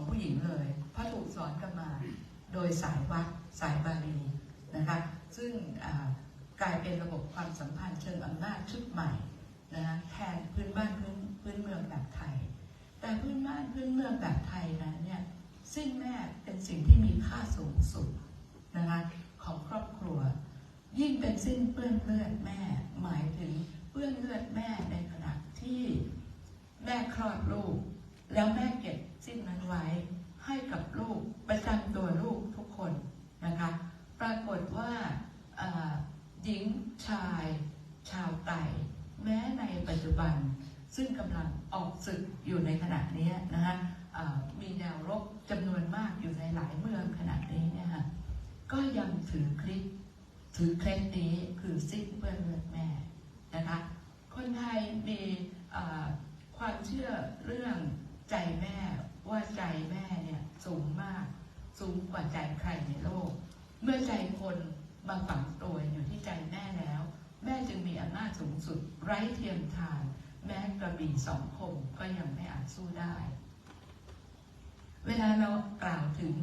ของผู้หญิงเลย เพราะถูกสอนกันมาโดยสายวัดสายบาลีนะคะซึ่งกลายเป็นระบบความสัมพันธ์เชิงอำนาจชุดใหม่นะคะแทนพื้นบ้านพื้นพื้นเมืองแบบไทย แต่พื้นบ้านพื้นเมืองแบบไทยนั้นเนี่ยสิ้นแม่เป็นสิ่งที่มีค่าสูงสุดนะคะของครอบครัว ยิ่งเป็นสิ้นเปื้อนเลือดแม่ หมายถึงเปื้อนเลือดแม่ในขณะที่แม่คลอดลูก แล้วแม่เก็บสิ้นนั้นไว้ให้กับลูกประจำตัวลูกทุกคนนะคะ ปรากฏว่าหญิงชาย ชาวไต่แม้ในปัจจุบัน ซึ่งกำลังออกศึกอยู่ในขณะนี้นะคะมีแนวรบจำนวนมากอยู่ในหลายเมืองขณะนี้เนี่ยค่ะก็ยังถือคลิปถือเคล็ดนี้คือสิ้นเปื้อนเลือดแม่นะคะคนไทยมีความเชื่อเรื่อง ใจแม่ว่าใจแม่เนี่ยสูงมาก สูงกว่าใจใครในโลก เมื่อใจคนมาฝังตัวอยู่ที่ใจแม่แล้ว แม่จึงมีอำนาจสูงสุด ไร้เทียมทาน แม้กระบี่สองคมก็ยังไม่อาจสู้ได้ เวลาเรากล่าวถึง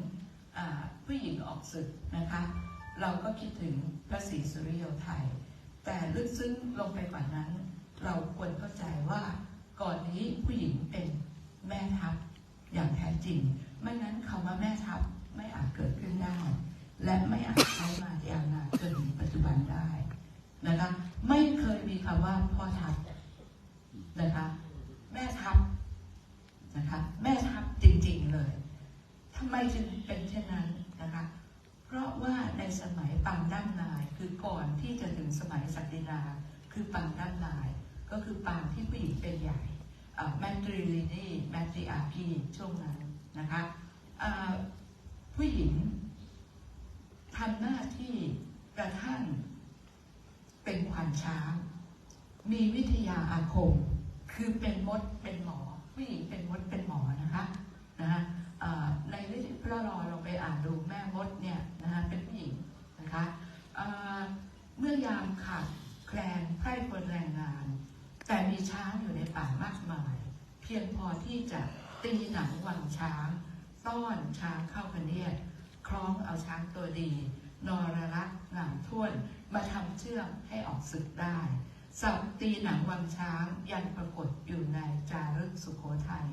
ผู้หญิงออกศึกนะคะ เราก็คิดถึงพระศรีสุริโยไทย แต่ลึกซึ้งลงไปกว่านั้น เราควรเข้าใจว่าก่อนนี้ผู้หญิงเป็น แม่ทัพอย่างแท้จริง ไม่งั้นคำว่าแม่ทัพไม่อาจเกิดขึ้นได้ และไม่อาจใช้มายาวนานจนถึงปัจจุบันได้นะคะไม่เคยมีคำว่าพ่อทัพนะคะแม่ทัพนะคะแม่ทัพจริงๆเลยทำไมจึงเป็นเช่นนั้นนะคะเพราะว่าในสมัยปังด้านนายคือก่อนที่จะถึงสมัยศักดินาคือปังด้านนาย ก็คือปังที่ผู้หญิงเป็นใหญ่ แมตริลินีแมตริอาพีช่วงนั้นนะคะผู้หญิงทำหน้าที่กระทั่งเป็นขวานช้าง มีวิทยาอาคม คือเป็นมดเป็นหมอ ผู้หญิงเป็นมดเป็นหมอนะคะนะคะอ่าในวิทยเรารอเราไปอ่านดูแม่มดเนี่ยนะคะเป็นผู้หญิงนะคะอ่าเมื่อยามขาดแคลนไพร่พลแรงงาน แต่มีช้างอยู่ในป่ามากมาย เพียงพอที่จะตีหนังวังช้างต้อนช้างเข้าพเนียดคล้องเอาช้างตัวดี นรรักษ์งามท่วนมาทำเชื่อมให้ออกศึกได้สับตีหนังวังช้างยังปรากฏอยู่ในจารึกสุโขทัย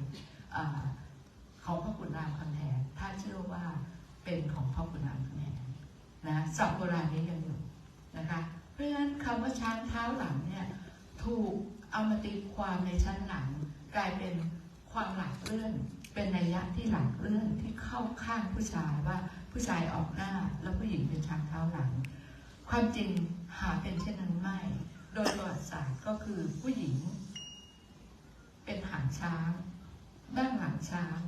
อ่าของพ่อขุนรามคำแหงถ้าเชื่อว่าเป็นของพ่อขุนรามคำแหงนะสับโบราณนี้ยังอยู่นะคะเพราะฉะนั้นคำว่าช้างเท้าหลังเนี่ยถูกเอามาตีความในชั้นหลัง กลายเป็นความหลักเลื่อน เป็นนัยยะที่หลักเลื่อนที่เข้าข้างผู้ชายว่าผู้ชายออกหน้าแล้วผู้หญิงเป็นช้างเท้าหลัง ความจริงหาเป็นเช่นนั้นไม่ โดยประวัติศาสตร์ก็คือผู้หญิง เป็นหางช้างนั่งหลังช้าง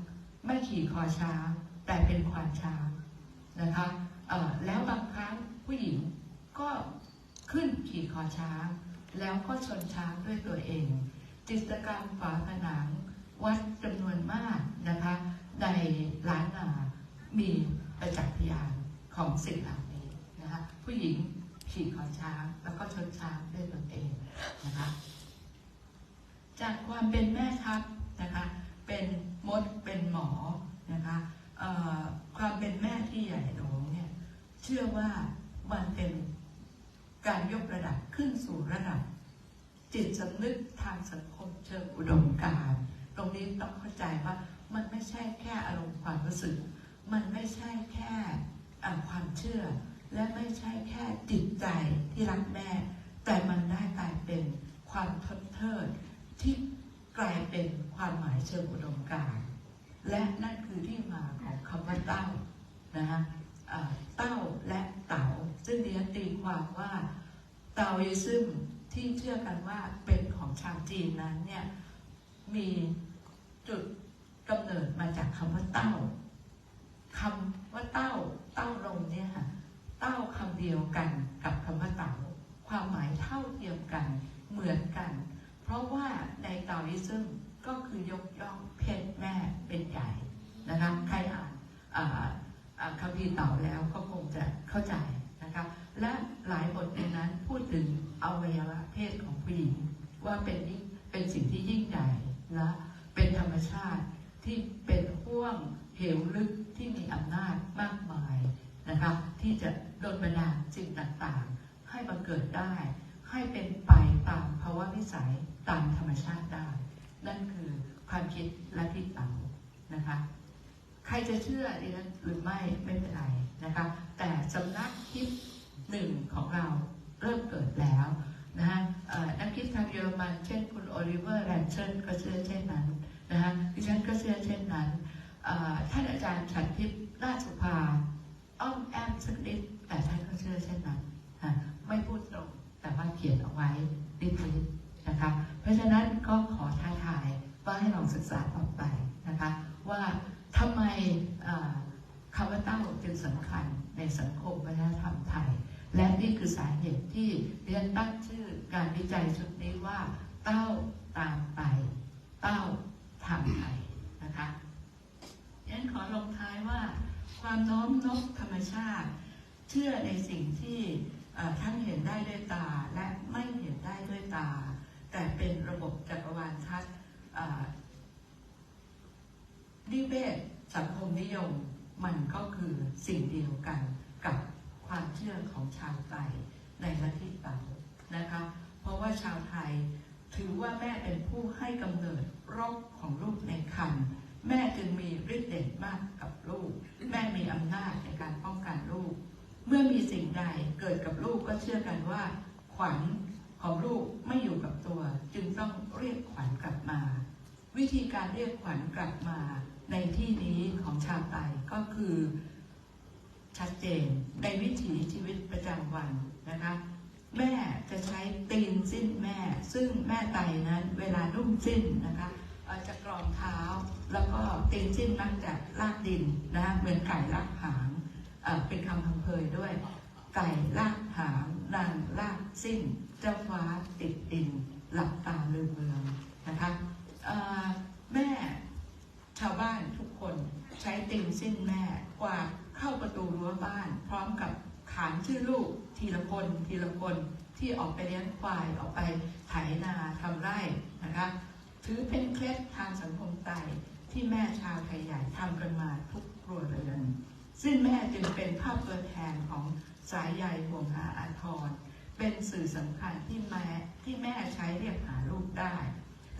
ไม่ขี่คอช้าง แต่เป็นควานช้างนะคะเออแล้วบางครั้งผู้หญิงก็ขึ้นขี่คอช้าง แล้วก็ชนช้างด้วยตัวเอง จิตรกรรมฝาผนัง วัดจำนวนมากนะคะในล้านนามีประจักษ์พยานของสิ่งเหล่านี้นะคะผู้หญิงขี่คอช้างแล้วก็ชนช้างด้วยตนเองนะคะจากความเป็นแม่ทัพนะคะเป็นมดเป็นหมอนะคะเอ่อความเป็นแม่ที่ใหญ่หลวงเนี่ยเชื่อว่ามันเป็นการยกระดับขึ้นสู่ระดับ จิตสำนึกทางสังคมเชิงอุดมการณ์ตรงนี้ต้องเข้าใจว่ามันไม่ใช่แค่อารมณ์ความรู้สึก มันไม่ใช่แค่ความเชื่อ และไม่ใช่แค่จิตใจที่รักแม่ แต่มันได้กลายเป็นความทดเทิดที่กลายเป็นความหมายเชิงอุดมการณ์และนั่นคือที่มาของคำว่าเต้านะคะเต้าและเต๋าซึ่งเดียนตีความว่าเตายิซึม ที่เชื่อกันว่าเป็นของชาวจีนนั้นเนี่ยมีจุดกำเนิดมาจากคำว่าเต้าคำว่าเต้า เต้าลงเนี่ยค่ะเต้าคำเดียวกันกับคำว่าเต๋าความหมายเท่าเทียมกันเหมือนกัน เพราะว่าในเตายิซึมก็คือยกย่องเพศแม่เป็นใหญ่นะคะใครอ่านคำพีเต่าแล้วก็คงจะเข้าใจนะคะ และหลายบทในนั้นพูดถึงอวัยวะเพศของผู้หญิง ว่า เป็นเป็นสิ่งที่ยิ่งใหญ่และเป็นธรรมชาติที่เป็นห่วงเหวลึกที่มีอำนาจมากมายนะคะที่จะดนบันดาลสิ่งต่างๆ ให้มาเกิดได้ ให้เป็นไปตามภาวะวิสัยตามธรรมชาติได้ นั่นคือความคิดและทิฏฐินะคะ ใครจะเชื่อดิฉันหรือไม่ไม่เป็นไรนะคะ แต่สำนักคิดหนึ่งของเราเริ่มเกิดแล้วนะฮะเอ่อนักคิดทางเยอรมัน เช่นคุณโอลิ เวอร์แรนเชนก็เชื่อเช่นนั้นนะคะดิฉันก็เชื่อเช่นนั้นท่านอาจารย์ฉันทิพย์ราชสุภาอ้อมแอมสักนิดแต่ท่านก็เชื่อเช่นนั้นไม่พูดตรงแต่ว่าเขียนเอาไว้นิดๆนะคะเพราะฉะนั้นก็ขอท้าทายว่าให้ลองศึกษาต่อไปนะคะว่าทำไมคำว่าเต้าจึงสำคัญในสังคมวัฒนธรรมไทย และนี่คือสาเหตุที่เรียนตั้งชื่อการวิจัยชุดนี้ว่า เต้าตามไป เต้าทางไทยนะคะยันขอลงท้ายว่า ความโน้มน้มธรรมชาติ เชื่อในสิ่งที่เอ่อทั้งเห็นได้ด้วยตาและไม่เห็นได้ด้วยตา แต่เป็นระบบจักรวาลทัศน์นิเวศสังคมนิยมมันก็คือสิ่งเดียวกันกับความเชื่อของชาวไทยในลัทธิเต๋านะคะ เพราะว่าชาวไทยถือ ว่าแม่เป็นผู้ให้กำเนิดรกของลูกในครรภ์แม่จึงมีฤทธิ์เดชมากกับลูก แม่มีอำนาจในการป้องกันลูก เมื่อมีสิ่งใดเกิดกับลูกก็เชื่อกันว่า ขวัญของลูกไม่อยู่กับตัว จึงต้องเรียกขวัญกลับมา วิธีการเรียกขวัญกลับมาในที่นี้ของชาวไทยก็คือชัดเจนในวิถีชีวิตประจำวันนะคะ แม่จะใช้ตีนสิ้นแม่ ซึ่งแม่ไตนั้นเวลานุ่มสิ้นนะคะจะกรองเท้าแล้วก็ตีนสิ้นมักจะลากดินนะคะเหมือนไก่ลากหางเป็นคำพังเพยด้วย ไก่ลากหางนางลากสิ้น เจ้าฟ้าติดดิน หลับตาลืมเมืองนะคะแม่ชาวบ้านทุกคนใช้ตีนสิ้นแม่กวาดเข้าประตูรั้วบ้าน พร้อมกับ ขานชื่อลูกทีละคนทีละคนที่ออกไปเลี้ยงควายออกไปไถนาทำไร่นะคะถือเป็นเคล็ดทางสังคมไทยที่แม่ชาวไทยใหญ่ทำกันมาทุกครัวเรือน ซึ่งแม่จึงเป็นภาพตัวแทนของสายใยห่วงหาอาทรเป็นสื่อสำคัญที่แม่ที่แม่ใช้เรียกหาลูกได้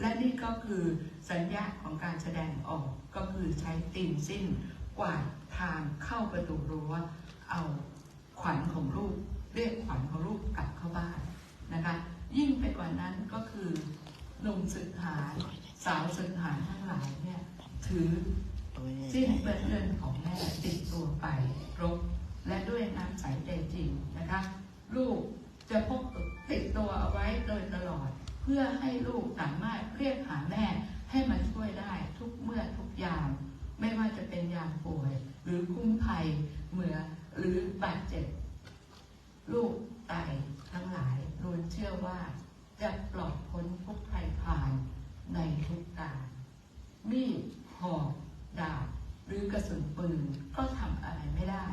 และนี่ก็คือสัญญาของการแสดงออกก็คือใช้ตีนสิ้นกวาดทางเข้าประตูรั้วเอาขวัญของลูก เรียกขวัญของลูกกลับเข้าบ้านนะคะ ยิ่งไปกว่านั้นก็คือหนุ่มศึกหารสาวศึกหารทั้งหลายเนี่ย ถือสิ้นเปื้อนเลือนของแม่ติดตัวไปรบและด้วยน้ำใสใจจริงนะคะ ลูกจะพกติดตัวเอาไว้โดยตลอด เพื่อให้ลูกสามารถเรียกหาแม่ให้มาช่วยได้ทุกเมื่อทุกยาม ไม่ว่าจะเป็นยามป่วย หรือคุ้มภัยเหมือหรือบาดเจ็บ ลูกไตทั้งหลายล้วนเชื่อว่าจะปลอดพ้นทุกภัยผ่านในทุกการมีด หอกดาบหรือกระสุนปืนก็ทำอะไรไม่ได้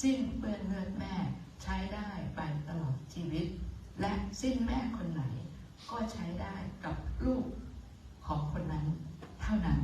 สิ้นเปื้อนเลือดแม่ใช้ได้ไปตลอดชีวิต และสิ้นแม่คนไหน ก็ใช้ได้กับลูกของคนนั้นเท่านั้น